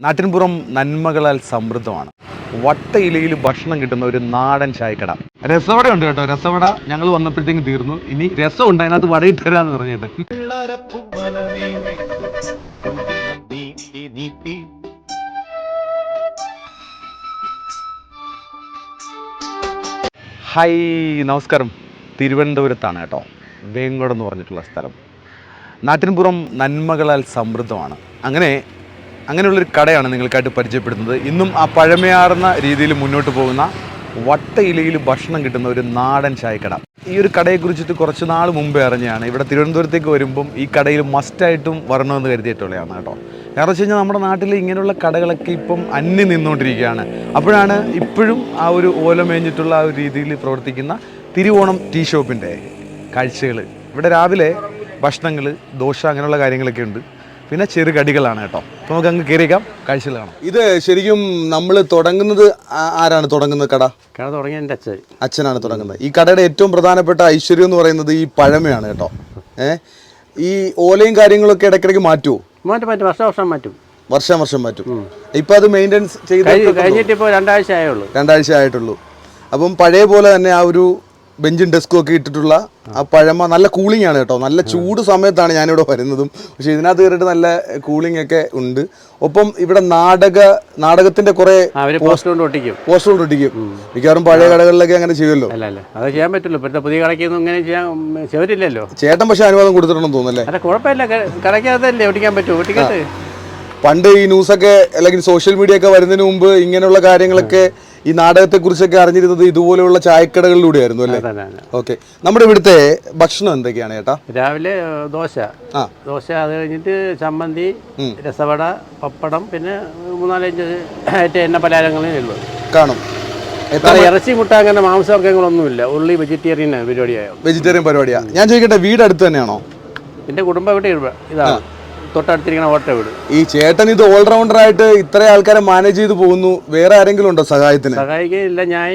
നാട്ടിൻപുറം നന്മകളാൽ സമൃദ്ധമാണ്. വട്ടയിലയിൽ ഭക്ഷണം കിട്ടുന്ന ഒരു നാടൻ ചായക്കട. രസവട ഉണ്ട് കേട്ടോ രസവട. ഞങ്ങൾ വന്നപ്പോഴത്തേക്കും തീർന്നു. ഇനി രസം ഉണ്ട് അതിനകത്ത് വടയിട്ട് തരാന്ന് പറഞ്ഞിട്ട്. ഹായ് നമസ്കാരം. തിരുവനന്തപുരത്താണ് കേട്ടോ വേങ്കോട് എന്ന് പറഞ്ഞിട്ടുള്ള സ്ഥലം. നാട്ടിൻപുറം നന്മകളാൽ സമൃദ്ധമാണ്. അങ്ങനെ അങ്ങനെയുള്ളൊരു കടയാണ് നിങ്ങൾക്കായിട്ട് പരിചയപ്പെടുന്നത്. ഇന്നും ആ പഴമയാർന്ന രീതിയിൽ മുന്നോട്ട് പോകുന്ന വട്ടയിലയിൽ ഭക്ഷണം കിട്ടുന്ന ഒരു നാടൻ ചായക്കട. ഈ ഒരു കടയെക്കുറിച്ചിട്ട് കുറച്ച് നാൾ മുമ്പേ അറിഞ്ഞാണ് ഇവിടെ തിരുവനന്തപുരത്തേക്ക് വരുമ്പം ഈ കടയിൽ മസ്റ്റായിട്ടും വരണമെന്ന് കരുതിയിട്ടുള്ളതാണ് കേട്ടോ. കാരണം വെച്ച് കഴിഞ്ഞാൽ നമ്മുടെ നാട്ടിൽ ഇങ്ങനെയുള്ള കടകളൊക്കെ ഇപ്പം അന്യം നിന്നുകൊണ്ടിരിക്കുകയാണ്. അപ്പോഴാണ് ഇപ്പോഴും ആ ഒരു ഓലമേഞ്ഞിട്ടുള്ള ആ ഒരു രീതിയിൽ പ്രവർത്തിക്കുന്ന തിരുവോണം ടീ ഷോപ്പിന്റെ കാഴ്ചകൾ. ഇവിടെ രാവിലെ ഭക്ഷണങ്ങൾ ദോശ അങ്ങനെയുള്ള കാര്യങ്ങളൊക്കെ ഉണ്ട്. പിന്നെ ചെറുകടികളാണ് കേട്ടോ. അപ്പോൾ നമുക്ക് അങ്ങ് കയറിയേക്കാം. കാഴ്ചയിൽ കാണാം. ഇത് ശരിക്കും നമ്മൾ തുടങ്ങുന്നത് ആരാണ് തുടങ്ങുന്നത് കട? കട തുടങ്ങിയ എന്റെ അച്ഛൻ. അച്ഛനാണ് തുടങ്ങുന്നത്. ഈ കടയുടെ ഏറ്റവും പ്രധാനപ്പെട്ട ഐശ്വര്യം എന്ന് പറയുന്നത് ഈ പഴമയാണ് കേട്ടോ. ഏ? ഈ ഓലയും കാര്യങ്ങളൊക്കെ ഇടയ്ക്കിടയ്ക്ക് മാറ്റുമോ മാറ്റും മാറ്റും. വർഷം വർഷം മാറ്റും. വർഷം വർഷം മാറ്റും. ഇപ്പൊ അത് മെയിന്റെനൻസ് ചെയ്ത് കഴിഞ്ഞിട്ട് ഇപ്പോൾ രണ്ടാഴ്ച ആയുള്ളൂ രണ്ടാഴ്ച ആയിട്ടുള്ളൂ അപ്പം പഴയ പോലെ തന്നെ ആ ഒരു ബെഞ്ചും ഡെസ്കും ഒക്കെ ഇട്ടിട്ടുള്ള ആ പഴമ നല്ല കൂളിംഗ് ആണ് കേട്ടോ. നല്ല ചൂട് സമയത്താണ് ഞാനിവിടെ വരുന്നതും. പക്ഷെ ഇതിനകത്ത് കയറിയിട്ട് നല്ല കൂളിംഗ് ഒക്കെ ഉണ്ട്. ഒപ്പം ഇവിടെ നാടക നാടകത്തിന്റെ കുറെ പോസ്റ്ററുകൾ ഒട്ടിക്കും. പോസ്റ്ററുകൾ ഒട്ടിക്കും. മിക്കവാറും പഴയ കടകളിലൊക്കെ അങ്ങനെ ചെയ്യുമല്ലോ. അത് ചെയ്യാൻ പറ്റില്ല. ഇപ്പോഴത്തെ പുതിയ കടയ്ക്കൊന്നും ഇങ്ങനെ ചെയ്യാൻ ചെയ്തില്ലല്ലോ ചേട്ടൻ പക്ഷെ അനുവാദം കൊടുത്തിട്ടുണ്ടെന്ന് തോന്നുന്നല്ലേ? അല്ല കുഴപ്പമില്ല. കടയ്ക്കകത്തല്ലേ ഒട്ടിക്കാൻ പറ്റുമോ ഒട്ടിക്കട്ടെ പണ്ട് ഈ ന്യൂസൊക്കെ അല്ലെങ്കിൽ സോഷ്യൽ മീഡിയ ഒക്കെ വരുന്നതിന് മുമ്പ് ഇങ്ങനെയുള്ള കാര്യങ്ങളൊക്കെ ഈ നാടകത്തെ കുറിച്ചൊക്കെ അറിഞ്ഞിരുന്നത് ഇതുപോലെയുള്ള ചായക്കടകളിലൂടെയായിരുന്നു അല്ലേ. ഓക്കെ. നമ്മുടെ ഇവിടുത്തെ ഭക്ഷണം എന്തൊക്കെയാണ് ചേട്ടാ രാവിലെ ദോശ. ദോശ അത് കഴിഞ്ഞിട്ട് ചമ്മന്തി രസവട പപ്പടം പിന്നെ മൂന്നാലഞ്ച് എണ്ണ പലഹാരങ്ങളേ ഉള്ളൂ. കാണും. ഇറച്ചി മുട്ട അങ്ങനെ മാംസവർഗങ്ങളൊന്നുമില്ല. ഉള്ളി വെജിറ്റേറിയൻ പരിപാടിയായോ വെജിറ്റേറിയൻ പരിപാടിയാണ് ഞാൻ ചോദിക്കട്ടെ വീട് അടുത്ത് തന്നെയാണോ? എന്റെ കുടുംബം ഇവിടെ ഇവ- ഇതാണ്. തൊട്ടടുത്തിരിക്കുന്ന ഓട്ട വീട്. ഈ ചേട്ടൻ ഇത് ഓൾറൗണ്ടർ ആയിട്ട് ഇത്ര ആൾക്കാരെ മാനേജ് ചെയ്ത് പോകുന്നു. വേറെ ആരെങ്കിലും ഉണ്ടോ സഹായത്തിന്? സഹായിക്കില്ല ഞാൻ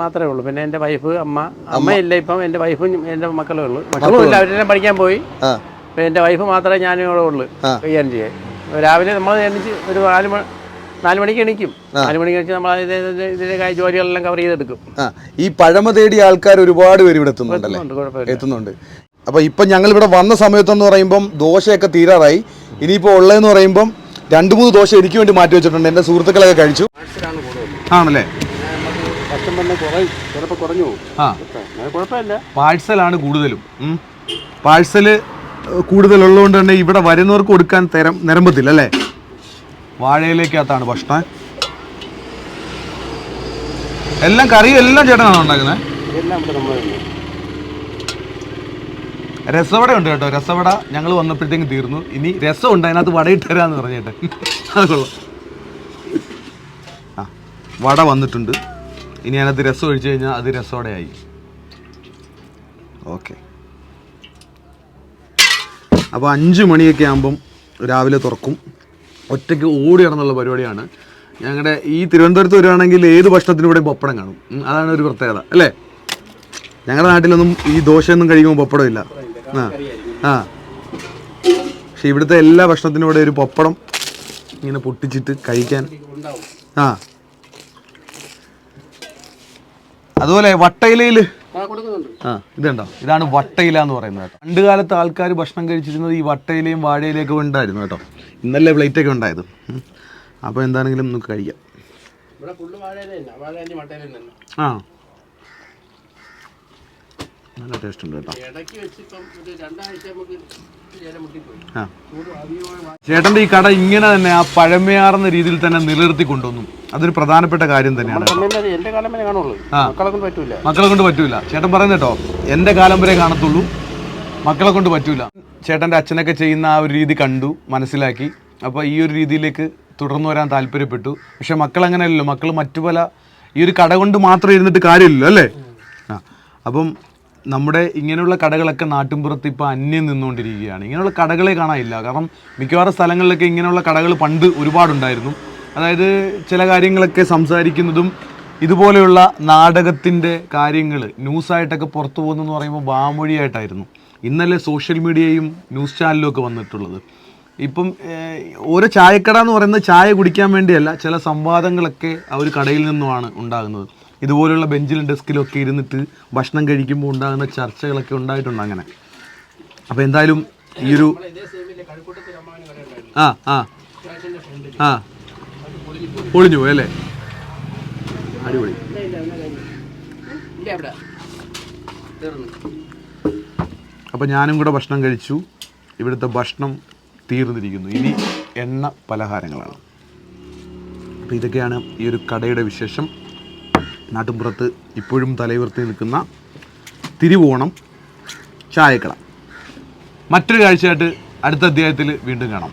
മാത്രമേ ഉള്ളൂ. പിന്നെ എന്റെ വൈഫ് അമ്മ. അമ്മയില്ല ഇപ്പം. എന്റെ വൈഫും എന്റെ മക്കളും ഉള്ളു. മക്കളും ഇല്ല അവരെല്ലാം പഠിക്കാൻ പോയി. ഇപ്പം എന്റെ വൈഫ് മാത്രമേ ഞാനും ഇവിടെ ഉള്ളൂ. കൈകാര്യം ചെയ്യാൻ രാവിലെ നമ്മൾ എണീച്ച് ഒരു നാല് മണി നാല് മണിക്ക് എണീക്കും. നാല് മണിക്ക് എണീച്ച് നമ്മൾ ഇതിന്റെ കാര്യ ഇതിന്റെ ജോലികളെല്ലാം കവർ ചെയ്തെടുക്കും. ഈ പഴമ തേടി ആൾക്കാർ ഒരുപാട് പേര് ഇവിടെ എത്തുന്നുണ്ട് എത്തുന്നുണ്ട്. അപ്പൊ ഇപ്പൊ ഞങ്ങൾ ഇവിടെ വന്ന സമയത്തെന്ന് പറയുമ്പം ദോശയൊക്കെ തീരാറായി. ഇനിയിപ്പോ ഉള്ളതെന്ന് പറയുമ്പം രണ്ട് മൂന്ന് ദോശ എനിക്ക് വേണ്ടി മാറ്റി വെച്ചിട്ടുണ്ട്. എന്റെ സുഹൃത്തുക്കളൊക്കെ കഴിച്ചു. ആണല്ലേ? പാഴ്സലാണ് കൂടുതലും. പാഴ്സൽ കൂടുതലുള്ളതുകൊണ്ട് തന്നെ ഇവിടെ വരുന്നവർക്ക് കൊടുക്കാൻ തരം നിരമ്പത്തില്ല അല്ലേ? വാഴയിലേക്കകത്താണ് ഭക്ഷണം. എല്ലാം കറിയും എല്ലാം ചേട്ടനാണ് ഉണ്ടാക്കുന്നത് രസവട ഉണ്ട് കേട്ടോ രസവട ഞങ്ങൾ വന്നപ്പോഴത്തേക്കും തീർന്നു. ഇനി രസം ഉണ്ട് അതിനകത്ത് വടയിട്ട് തരാന്ന് പറഞ്ഞിട്ട്. അത് ആ വട വന്നിട്ടുണ്ട്. ഇനി അതിനകത്ത് രസം ഒഴിച്ചു കഴിഞ്ഞാൽ അത് രസവടയായി. ഓക്കെ. അപ്പോൾ അഞ്ച് മണിയൊക്കെ ആകുമ്പം രാവിലെ തുറക്കും. ഒറ്റയ്ക്ക് ഓടി നടന്നുള്ള പരിപാടിയാണ്. ഞങ്ങളുടെ ഈ തിരുവനന്തപുരത്ത് വരികയാണെങ്കിൽ ഏത് ഭക്ഷണത്തിനും ഇവിടെ പപ്പടം കാണും. അതാണ് ഒരു പ്രത്യേകത അല്ലേ? ഞങ്ങളുടെ നാട്ടിലൊന്നും ഈ ദോശയൊന്നും കഴിക്കുമ്പോൾ പപ്പടം ഇല്ല ആ. ആ. പക്ഷെ ഇവിടുത്തെ എല്ലാ ഭക്ഷണത്തിനും ഇവിടെ ഒരു പപ്പടം ഇങ്ങനെ പൊട്ടിച്ചിട്ട് കഴിക്കാൻ. ആ. അതുപോലെ വട്ടയിലയിൽ. ആ ഇതുണ്ടോ ഇതാണ് വട്ടയില എന്ന് പറയുന്നത് കേട്ടോ. പണ്ട് കാലത്ത് ആൾക്കാർ ഭക്ഷണം കഴിച്ചിരുന്നത് ഈ വട്ടയിലയും വാഴയിലയും ഒക്കെ ഉണ്ടായിരുന്നു കേട്ടോ. ഇന്നലെ പ്ലേറ്റ് ഒക്കെ ഉണ്ടായത്. അപ്പോൾ എന്താണെങ്കിലും നമുക്ക് കഴിക്കാം. ആ. നല്ല ടേസ്റ്റ് ഉണ്ട് കേട്ടോ. ആ. ചേട്ടന്റെ ഈ കട ഇങ്ങനെ തന്നെ ആ പഴമയാർന്ന രീതിയിൽ തന്നെ നിലനിർത്തി കൊണ്ടുവന്നു. അതൊരു പ്രധാനപ്പെട്ട കാര്യം തന്നെയാണ് ആ. മക്കളെ കൊണ്ട് പറ്റൂല. ചേട്ടൻ പറയുന്നത് കേട്ടോ എന്റെ കാലം വരെ കാണത്തുള്ളൂ. മക്കളെ കൊണ്ട് പറ്റൂല. ചേട്ടന്റെ അച്ഛനൊക്കെ ചെയ്യുന്ന ആ ഒരു രീതി കണ്ടു മനസ്സിലാക്കി. അപ്പോൾ ഈ ഒരു രീതിയിലേക്ക് തുടർന്നു വരാൻ താല്പര്യപ്പെട്ടു. പക്ഷെ മക്കൾ അങ്ങനെയല്ലല്ലോ. മക്കൾ മറ്റു പല ഈ ഒരു കട കൊണ്ട് മാത്രം ഇരുന്നിട്ട് കാര്യമില്ലല്ലോ അല്ലേ? ആ. അപ്പം നമ്മുടെ ഇങ്ങനെയുള്ള കടകളൊക്കെ നാട്ടിൻപുറത്ത് ഇപ്പോൾ അന്യം നിന്നുകൊണ്ടിരിക്കുകയാണ്. ഇങ്ങനെയുള്ള കടകളെ കാണാനില്ല. കാരണം മിക്കവാറും സ്ഥലങ്ങളിലൊക്കെ ഇങ്ങനെയുള്ള കടകൾ പണ്ട് ഒരുപാടുണ്ടായിരുന്നു. അതായത് ചില കാര്യങ്ങളൊക്കെ സംസാരിക്കുന്നതും ഇതുപോലെയുള്ള നാടകത്തിന്റെ കാര്യങ്ങൾ ന്യൂസായിട്ടൊക്കെ പുറത്തു പോകുന്നതെന്ന് പറയുമ്പോൾ വാമൊഴിയായിട്ടായിരുന്നു. ഇന്നലെ സോഷ്യൽ മീഡിയയും ന്യൂസ് ചാനലും ഒക്കെ വന്നിട്ടുള്ളത്. ഇപ്പം ഓരോ ചായക്കട എന്ന് പറയുന്നത് ചായ കുടിക്കാൻ വേണ്ടിയല്ല ചില സംവാദങ്ങളൊക്കെ ആ ഒരു കടയിൽ നിന്നുമാണ് ഉണ്ടാകുന്നത്. ഇതുപോലുള്ള ബെഞ്ചിലും ഡെസ്കിലും ഒക്കെ ഇരുന്നിട്ട് ഭക്ഷണം കഴിക്കുമ്പോൾ ഉണ്ടാകുന്ന ചർച്ചകളൊക്കെ ഉണ്ടായിട്ടുണ്ട് അങ്ങനെ. അപ്പോൾ എന്തായാലും ഈ ഒരു ആ ആ. ആ. പൊളിഞ്ഞു പോയി അല്ലേ? അടിപൊളി. അപ്പോൾ ഞാനും കൂടെ ഭക്ഷണം കഴിച്ചു. ഇവിടുത്തെ ഭക്ഷണം തീർന്നിരിക്കുന്നു. ഇനി എണ്ണ പലഹാരങ്ങളാണ്. അപ്പോൾ ഇതൊക്കെയാണ് ഈ ഒരു കടയുടെ വിശേഷം. നാട്ടിൻപുറത്ത് ഇപ്പോഴും തലയുയർത്തി നിൽക്കുന്ന തിരുവോണം ചായക്കട. മറ്റൊരു കാഴ്ചയായിട്ട് അടുത്ത അധ്യായത്തിൽ വീണ്ടും കാണാം.